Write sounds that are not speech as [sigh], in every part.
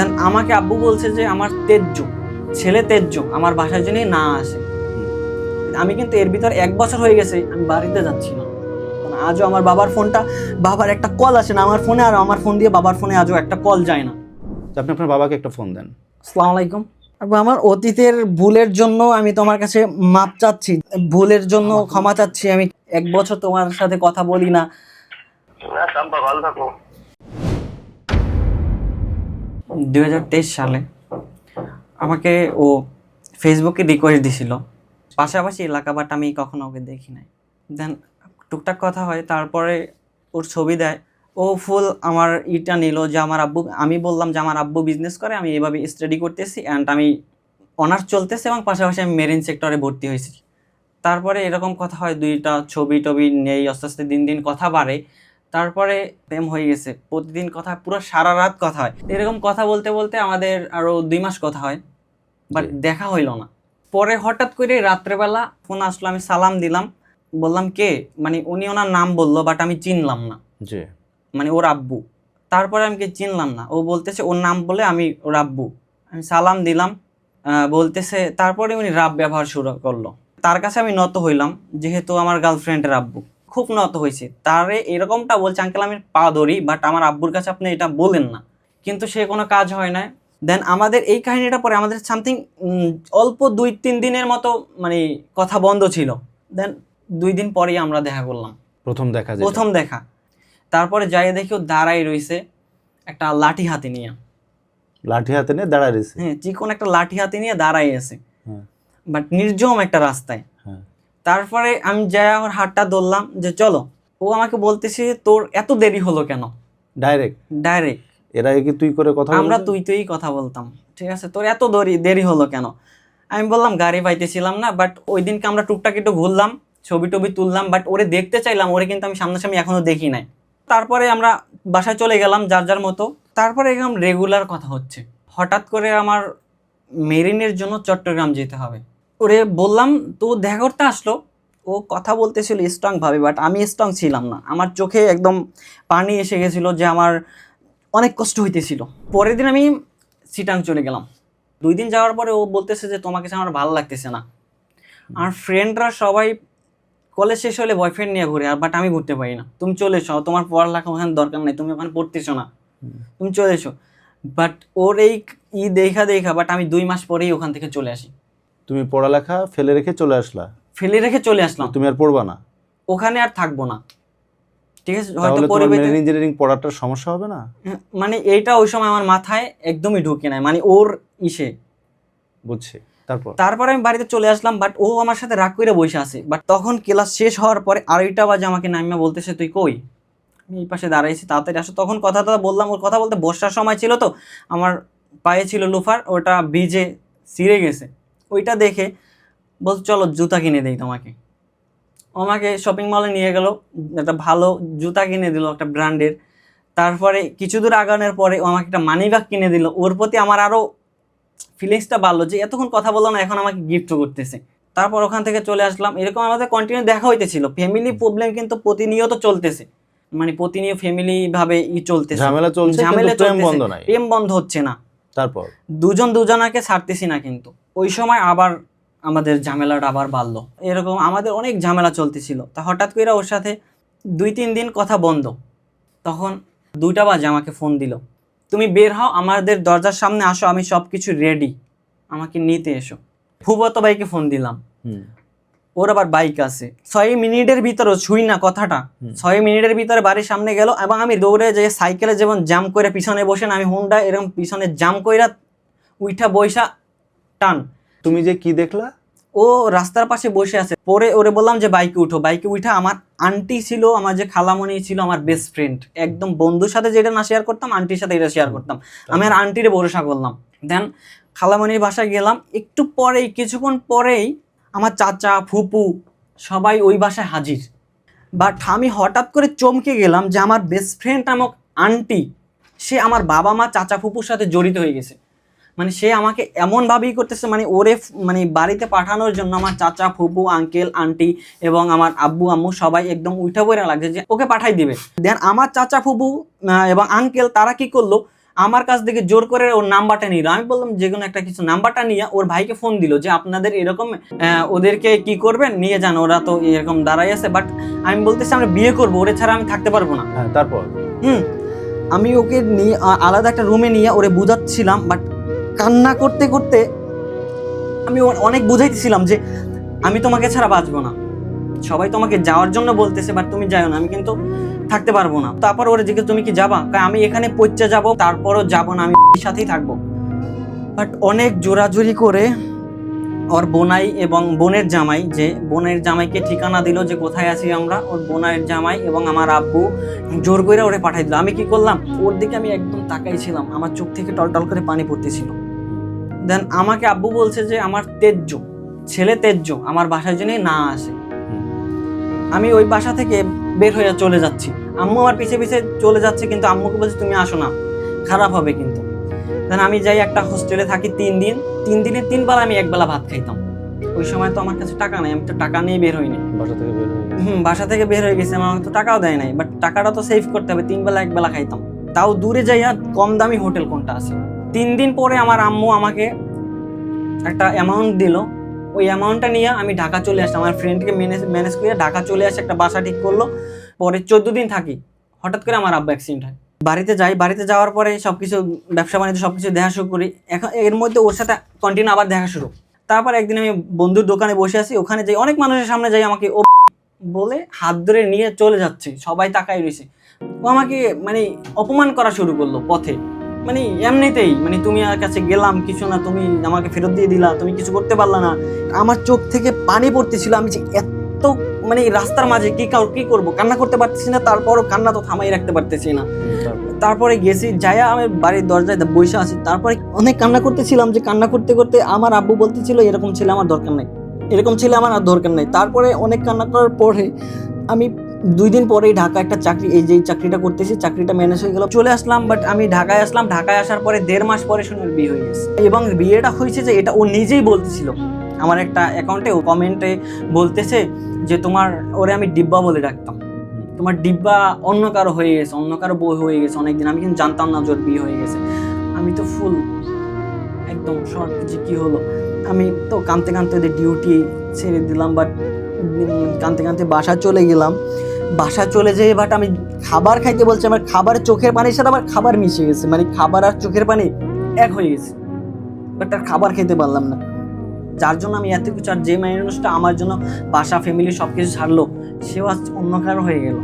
দেন আমাকে আব্বু বলছে যে আমার তেজ্য ছেলে তেজ্য আমার বাসায় জন্যই না আসে। আমি কিন্তু এর ভিতর এক বছর হয়ে গেছে আমি বাড়িতে যাচ্ছি না। আজও আমার বাবার ফোনটা বাবার একটা কল আসে না আমার ফোনে আর আমার ফোন দিয়ে বাবার ফোনে আজও একটা কল যায় না। তো আপনি আপনার বাবাকে একটা ফোন দেন। আসসালামু আলাইকুম। আব্বু, আমার অতীতের ভুলের জন্য আমি তোমার কাছে মাপ চাচ্ছি। ভুলের জন্য ক্ষমা চাচ্ছি। আমি এক বছর তোমার সাথে কথা বলি না। ভালো থাকো। দু হাজার তেইশ সালে আমাকে ও ফেসবুকে রিকোয়েস্ট দিছিল। পাশাপাশি এলাকা বাট আমি কখনো ওকে দেখি নাই। দেন টুকটাক কথা হয়, তারপরে ওর ছবি দেয়। ও ফুল আমার ইটা নিল যে আমার আব্বু, আমি বললাম যে আমার আব্বু বিজনেস করে, আমি এভাবে স্টাডি করতেছি অ্যান্ড আমি অনার্স চলতেছে এবং পাশাপাশি আমি মেরিন সেক্টরে ভর্তি হয়েছি। তারপরে এরকম কথা হয়, দুইটা ছবি টবি নেই, আস্তে আস্তে দিন দিন কথা বাড়ে। তারপরে প্রেম হয়ে গেছে। প্রতিদিন কথা পুরো সারা রাত কথা হয়। এরকম কথা বলতে বলতে আমাদের আরও দুই মাস কথা হয় বাট দেখা হইল না। পরে হঠাৎ করে রাত্রেবেলা ফোন আসলো আমি সালাম দিলাম। বললাম কে? মানে উনি ওনার নাম বলল বাট আমি চিনলাম না। জি। মানে ওর আব্বু। তারপরে আমি কে চিনলাম না। ও বলতেছে ওর নাম বলে আমি ওর আব্বু। আমি সালাম দিলাম বলতেছে তারপরে উনি রাব ব্যবহার শুরু করল। তার কাছে আমি নত হইলাম যেহেতু আমার গার্লফ্রেন্ডের আব্বু। খুব নত হয়েছে। তারে এরকমটা বলছে আঙ্কেল আমি পা ধরি বাট আমার আব্বুর কাছে আপনি এটা বলেন না। কিন্তু সে কোনো কাজ হয় না দেন আমাদের এই কাহিনীটা পরে আমাদের সামথিং অল্প দুই তিন দিনের মতো মানে কথা বন্ধ ছিল। দেন দুই দিন পরেই আমরা দেখা করলাম। প্রথম দেখা প্রথম দেখা। তারপরে যাই দেখি ও দাঁড়াই রইছে একটা লাঠি হাতে নিয়ে। লাঠি হাতে নিয়ে দাঁড়ায় রয়েছে? হ্যাঁ চিকন একটা লাঠি হাতে নিয়ে দাঁড়াই আছে। হ্যাঁ। বাট নির্জম একটা রাস্তায়। হ্যাঁ তারপরে আমি যাই আমার হাতটা ধরলাম যে চলো ও আমাকে বলতেছে তোর এত দেরি হলো কেন? ডাইরেক্ট ডাইরেক্ট এর আগে কি তুই করে কথা আমরা তুই তুই কথা বলতাম ঠিক আছে? তোর এত দেরি দেরি হলো কেন? আমি বললাম গাড়ি পাইতেছিলাম না বাট ওই দিনকে আমরা টুকটাক একটু ঘুরলাম ছবি টবি তুললাম বাট ওরে দেখতে চাইলাম ওরে কিন্তু আমি সামনাসামনি এখনও দেখি নাই। তারপরে আমরা বাসায় চলে গেলাম যার যার মতো। তারপরে একদম রেগুলার কথা হচ্ছে। হঠাৎ করে আমার মেরিনের জন্য চট্টগ্রাম যেতে হবে। ওরে বললাম তো দেখা করতে আসলো। ও কথা বলতেছিল স্ট্রং ভাবে বাট আমি স্ট্রং ছিলাম না। আমার চোখে একদম পানি এসে গেছিল যে আমার অনেক কষ্ট হইতেছিল। পরের দিন আমি সিটাং চলে গেলাম। দুই দিন যাওয়ার পরে ও বলতেছে যে তোমাকে আমার ভালো লাগতেছে না। আর ফ্রেন্ডরা সবাই কলেজ শেষ হলে বয়ফ্রেন্ড নিয়ে ঘুরে আর বাট আমি ঘুরতে পারি না। তুমি চলে এসো তোমার পড়ালেখা ওখানে দরকার নেই তুমি ওখানে পড়তেছো না। তুমি চলে এসো। বাট ওর এই ই দেখা দেখা বাট আমি দুই মাস পরেই ওখান থেকে চলে আসি। তুমি পড়ালেখা ফেলে রেখে চলে আসলা। ফেলে রেখে চলে আসলাম। তুমি আর পড়বা না। ওখানে আর থাকব না। ঠিক আছে? হয়তো পরিবেশে ইঞ্জিনিয়ারিং পড়াটার সমস্যা হবে না? মানে এইটা ওই সময় আমার মাথায় একদমই ঢুকে নাই। মানে ওর ইসে। বুঝছি। তারপর? তারপরে আমি বাড়িতে চলে আসলাম বাট ও আমার সাথে রাগ করে বসে আছে। বাট তখন ক্লাস শেষ হওয়ার পরে আড়াইটা বাজে আমাকে নামিয়া বলতেছে তুই কই? আমি এই পাশে দাঁড়াইছি তাড়াতাড়ি আসো। তখন কথা টথা বললাম ওর কথা বলতে বর্ষার সময় ছিল তো। আমার পায়ে ছিল লোফার ওটা ভিজে ছিঁড়ে গেছে। ওইটা দেখে বল চলো জুতা কিনে দেই তোমাকে। আমাকে শপিং মলে নিয়ে গেল একটা ভালো জুতা কিনে দিল একটা ব্র্যান্ডের। তারপরে কিছু দূর আগানোর পরে ও আমাকে একটা মানি ব্যাগ কিনে দিল। ওর প্রতি আমার আরও ফিলিংসটা বাড়লো যে এতক্ষণ কথা বলল না এখন আমাকে গিফট করতেছে। তারপর ওখান থেকে চলে আসলাম। এরকম আমাদের কন্টিনিউ দেখা হইতেছিল। ফ্যামিলি প্রবলেম কিন্তু প্রতিনিয়ত চলতেছে। মানে প্রতিনিয়ত ফ্যামিলি ভাবে ই চলতেছে। ঝামেলা চলছে ঝামেলা প্রেম বন্ধ নাই। প্রেম বন্ধ হচ্ছে না। তারপর? দুজন দুজনাকে ছাড়তেছি না কিন্তু। ওই সময় আবার আমাদের ঝামেলাটা আবার বাড়লো। এরকম আমাদের অনেক ঝামেলা চলতেছিল। তা হঠাৎ করে ওর সাথে দুই তিন দিন কথা বন্ধ। তখন দুইটা বাজে আমাকে ফোন দিল। তুমি বের হও আমাদের দরজার সামনে আসো আমি সব কিছু রেডি আমাকে নিতে এসো। ফুবত ভাইকে ফোন দিলাম। ওর আবার বাইক আছে। ছয় মিনিটের ভিতরে ছুই না কথাটা। ছয় মিনিটের ভিতরে বাড়ির সামনে গেল এবং আমি দৌড়ে যে সাইকেলে যেমন জাম করে পিছনে বসে না আমি হুন্ডা এরকম পিছনে জাম কইরা উইঠা বইসা টান। তুমি যে কি দেখলা? ও রাস্তার পাশে বসে আছে। পরে ওরে বললাম যে বাইকে উঠো। বাইকে উঠে আমার আন্টি ছিল আমার যে খালামণি ছিল আমার বেস্ট ফ্রেন্ড একদম বন্ধুর সাথে যেটা না শেয়ার করতাম আন্টির সাথে এটা শেয়ার করতাম। আমি আর আন্টিরে ভরসা করলাম। দেন খালামণির বাসায় গেলাম। একটু পরেই কিছুক্ষণ পরেই আমার চাচা ফুপু সবাই ওই বাসায় হাজির। বাট আমি হঠাৎ করে চমকে গেলাম যে আমার বেস্ট ফ্রেন্ড নামক আন্টি সে আমার বাবা মা চাচা ফুপুর সাথে জড়িত হয়ে গেছে। মানে সে আমাকে এমনভাবেই করতেছে মানে ওরে মানে বাড়িতে পাঠানোর জন্য আমার চাচা ফুপু আঙ্কেল আন্টি এবং আমার আব্বু আম্মু সবাই একদম উঠা বইরা লাগছে যে ওকে পাঠাই দিবে। দেন আমার চাচা ফুপু এবং আঙ্কেল তারা কি করল? আমার কাছ থেকে জোর করে ওর নাম্বারটা নিল। আমি বললাম যে কোনো একটা কিছু নাম্বারটা নিয়ে ওর ভাইকে ফোন দিল যে আপনাদের এরকম ওদেরকে কি করবেন? নিয়ে যান ওরা তো এরকম দাঁড়াই আছে। বাট আমি বলতেছি আমরা বিয়ে করব ওরে ছাড়া আমি থাকতে পারব না। হ্যাঁ তারপর? হুম। আমি ওকে নিয়ে আলাদা একটা রুমে নিয়ে ওরে বুঝাচ্ছিলাম বাট কান্না করতে করতে আমি অনেক বুঝাইতেছিলাম যে আমি তোমাকে ছাড়া বাঁচবো না। সবাই তোমাকে যাওয়ার জন্য বলতেছে বাট তুমি যাও না, আমি কিন্তু থাকতে পারব না। তারপর ওরে জিজ্ঞেস, তুমি কি যাবা? আমি এখানে পৌঁছে যাব, তারপরও যাব না, আমি [laughs] সাথেই থাকব। বাট অনেক জোরাজুরি করে ওর বোনাই এবং বোনের জামাই, যে বোনের জামাইকে ঠিকানা দিল যে কোথায় আছি আমরা, ওর বোনের জামাই এবং আমার আব্বু জোর করে ওরে পাঠাই দিল। আমি কি করলাম? ওর দিকে আমি একদম তাকাইছিলাম, আমার চোখ থেকে টলটল করে পানি পড়তেছিল। দেন আমাকে আব্বু বলছে যে আমার তেজ্য ছেলে তেজ্য আমার বাসায় জন্যই না আসে। আমি ওই বাসা থেকে বের হয়ে চলে যাচ্ছি। আম্মু আমার পিছে পিছে চলে যাচ্ছে কিন্তু আম্মুকে বলছে তুমি আসো না খারাপ হবে কিন্তু। দেন আমি যাই একটা হোস্টেলে থাকি তিন দিন। তিন দিনে তিন বেলা আমি একবেলা ভাত খাইতাম। ওই সময় তো আমার কাছে টাকা নাই আমি তো টাকা নিয়ে বের হইনি বাসা থেকে বের হুম বাসা থেকে বের হয়ে গেছে আমার তো টাকাও দেয় নাই বাট টাকাটা তো সেভ করতে হবে তিন বেলা এক বেলা খাইতাম। তাও দূরে যাইয়া কম দামি হোটেল কোনটা আছে? তিন দিন পরে আমার আম্মু আমাকে একটা অ্যামাউন্ট দিল। ওই অ্যামাউন্টটা নিয়ে আমি ঢাকা চলে আসলাম। আমার ফ্রেন্ডকে ম্যানেজ ম্যানেজ করে ঢাকা চলে আসে একটা বাসা ঠিক করল। পরে চোদ্দ দিন থাকি। হঠাৎ করে আমার আব্বা অ্যাক্সিডেন্ট হয়। বাড়িতে যাই, বাড়িতে যাওয়ার পরে সব কিছু ব্যবসা বাণিজ্য সব কিছু দেখা শুরু করি। এখন এর মধ্যে ওর সাথে কন্টিনিউ আবার দেখা শুরু। তারপর একদিন আমি বন্ধুর দোকানে বসে আছি। ওখানে যাই, অনেক মানুষের সামনে যাই আমাকে ও বলে হাত ধরে নিয়ে চলে যাচ্ছে। সবাই তাকাই রয়েছে। ও আমাকে মানে অপমান করা শুরু করল পথে। মানে এমনিতেই মানে তুমি আমার কাছে গেলাম কিছু না তুমি আমাকে ফেরত দিয়ে দিলা তুমি কিছু করতে পারলা না। আমার চোখ থেকে পানি পড়তেছিল আমি যে এত মানে রাস্তার মাঝে কি কাউ কি করব? কান্না করতে পারতেছি না তারপরও কান্না তো থামাই রাখতে পারতেছি না। তারপরে? গেছি যাইয়া আমি বাড়ির দরজায় বসে আছি। তারপরে অনেক কান্না করতেছিলাম যে কান্না করতে করতে আমার আব্বু বলতেছিল এরকম ছেলে আমার দরকার নাই। এরকম ছেলে আমার আর দরকার নাই। তারপরে অনেক কান্না করার পরে আমি দুই দিন পরেই ঢাকা একটা চাকরি, এই যে চাকরিটা করতেছি, চাকরিটা ম্যানেজ হয়ে গেল। চলে আসলাম বাট আমি ঢাকায় আসলাম, ঢাকায় আসার পরে দেড় মাস পরে শুনে ওর বিয়ে হয়ে গেছে। এবং বিয়েটা হয়েছে যে এটা ও নিজেই বলতেছিল। আমার একটা অ্যাকাউন্টে ও কমেন্টে বলতেছে যে তোমার, ওরে আমি ডিব্বা বলে ডাকতাম। তোমার ডিব্বা অন্য কারও হয়ে গেছে, অন্য কারও বই হয়ে গেছে অনেকদিন, আমি কিন্তু জানতাম না জোর বিয়ে হয়ে গেছে। আমি তো ফুল একদম শর্ট যে কী হলো। আমি তো কানতে কানতে ওদের ডিউটি ছেড়ে দিলাম বাট কানতে কানতে বাসা চলে গেলাম। বাসা চলে যেয়ে বাট আমি খাবার খাইতে বলছি, আমার খাবার চোখের পানির সাথে আমার খাবার মিশে গেছে। মানে খাবার আর চোখের পানি এক হয়ে গেছে। বাট আর খাবার খেতে পারলাম না। যার জন্য আমি এত কিছু আর যে মানুষটা আমার জন্য বাসা ফ্যামিলি সব কিছু ছাড়লো, সেও আজ অন্য কারও হয়ে গেল।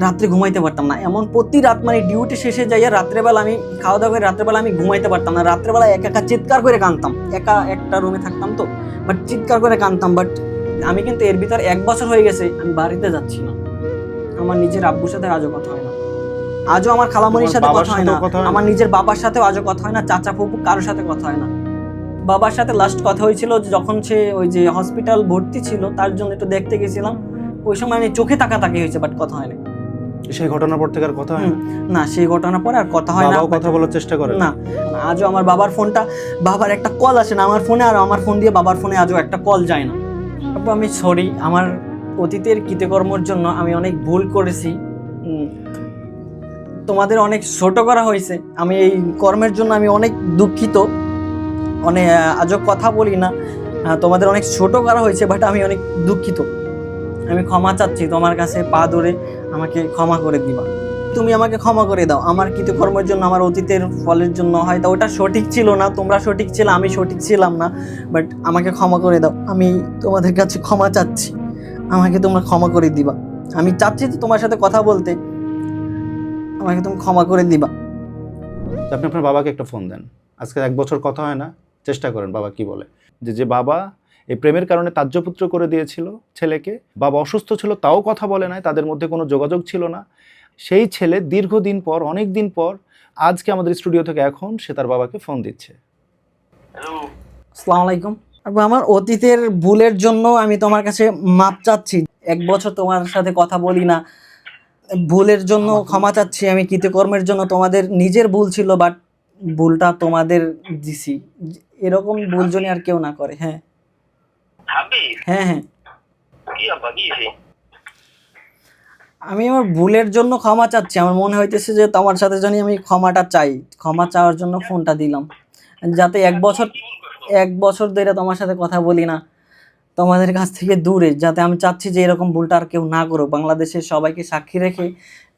রাত্রে ঘুমাইতে পারতাম না। এমন প্রতি রাত মানে ডিউটি শেষে যাইয়া রাত্রেবেলা আমি খাওয়া দাওয়া করে রাত্রেবেলা আমি ঘুমাইতে পারতাম না। রাত্রেবেলা একা একা চিৎকার করে কাঁদতাম। একা একটা রুমে থাকতাম তো। বাট চিৎকার করে কাঁদতাম। বাট আমি কিন্তু এর ভিতর এক বছর হয়ে গেছে, আমি বাড়িতে যাচ্ছি না। আমার নিজের আব্বুর সাথে আজও কথা হয় না। আজও আমার খালামণির সাথে কথা হয় না? আমার নিজের বাবার সাথেও আজও কথা হয় না চাচা ফুপু কারোর সাথে কথা হয় না। বাবার সাথে লাস্ট কথা হয়েছিল যখন সে ওই যে হসপিটাল ভর্তি ছিল তার জন্য একটু দেখতে গেছিলাম। ওই সময় আমি চোখে তাকাতাকি হয়েছে বাট কথা হয় না সেই ঘটনার পর থেকে আর কথা হয় না সেই ঘটনার পরে আর কথা হয় না। কথা বলার চেষ্টা করে না? আজও আমার বাবার ফোনটা বাবার একটা কল আসে না আমার ফোনে আর আমার ফোন দিয়ে বাবার ফোনে আজও একটা কল যায় না। তারপর আমি সরি আমার অতীতের কৃতকর্মর জন্য আমি অনেক ভুল করেছি। তোমাদের অনেক ছোট করা হয়েছে। আমি এই কর্মের জন্য আমি অনেক দুঃখিত। অনেক আজও কথা বলি না। তোমাদের অনেক ছোট করা হয়েছে বাট আমি অনেক দুঃখিত। আমি ক্ষমা চাচ্ছি, তোমার কাছে পা ধরে আমাকে ক্ষমা করে দিবা। তুমি আমাকে ক্ষমা করে দাও। আমার কৃতকর্মের জন্য, আমার অতীতের ফলের জন্য হয়তো ওটা সঠিক ছিল না, তোমরা সঠিক ছিল, আমি সঠিক ছিলাম না বাট আমাকে ক্ষমা করে দাও। আমি তোমাদের কাছে ক্ষমা চাচ্ছি। আমাকে তোমরা ক্ষমা করে দিবা। আমি চাচ্ছি তো তোমার সাথে কথা বলতে আমাকে তুমি ক্ষমা করে দিবা। আপনি আপনার বাবাকে একটা ফোন দেন। আজকে এক বছর কথা হয় না চেষ্টা করেন বাবা কি বলে। যে যে বাবা এই প্রেমের কারণে তাজ্যপুত্র করে দিয়েছিল ছেলেকে বাবা অসুস্থ ছিল তাও কথা বলে নাই তাদের মধ্যে কোনো যোগাযোগ ছিল না। সেই ছেলে দীর্ঘদিন পর অনেক দিন পর আজকে আমাদের স্টুডিও থেকে এখন সে তার বাবাকে ফোন দিচ্ছে। হ্যালো আসসালামু আলাইকুম। আমার অতীতের ভুলের জন্য আমি তোমার কাছে মাপ চাচ্ছি। এক বছর তোমার সাথে কথা বলি না। ভুলের জন্য ক্ষমা চাচ্ছি আমি কৃতকর্মের জন্য তোমাদের নিজের ভুল ছিল বাট ভুলটা তোমাদের দিছি। এরকম ভুল জন্য আর কেউ না করে হ্যাঁ। হ্যাঁ হ্যাঁ। আমি আমার ভুলের জন্য ক্ষমা চাচ্ছি। আমার মনে হইতেছে যে তোমার সাথে জানি আমি ক্ষমাটা চাই। ক্ষমা চাওয়ার জন্য ফোনটা দিলাম। যাতে এক বছর এক বছর ধরে তোমার সাথে কথা বলি না। তোমাদের কাছ থেকে দূরে যাতে আমি চাচ্ছি যে এরকম ভুলটা আর কেউ না করুক। বাংলাদেশের সবাইকে সাক্ষী রেখে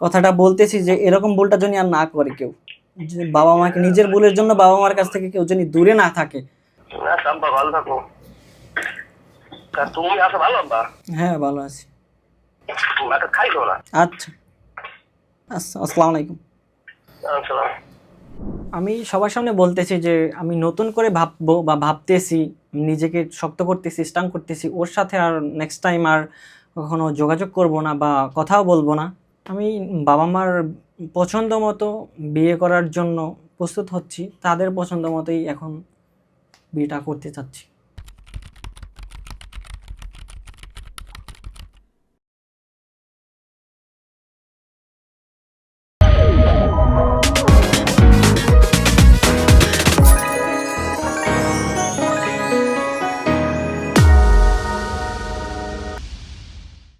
কথাটা বলতেছি যে এরকম ভুলটা যেন আর না করে কেউ বাবা মাকে নিজের ভুলের জন্য বাবা মার কাছ থেকে কেউ যেন দূরে না থাকে। ভালো থাকো। তুমি আছো ভালো হ্যাঁ ভালো আছি। আচ্ছা। আচ্ছা আসসালামু আলাইকুম। আসসালাম। আমি সবার সামনে বলতেছি যে আমি নতুন করে ভাববো বা ভাবতেছি নিজেকে শক্ত করতেছি, স্ট্রং করতেছি, ওর সাথে আর নেক্সট টাইম আর কখনো যোগাযোগ করব না বা কথাও বলব না। আমি বাবা মার পছন্দ মতো বিয়ে করার জন্য প্রস্তুত হচ্ছি, তাদের পছন্দ মতোই এখন বিয়েটা করতে চাচ্ছি।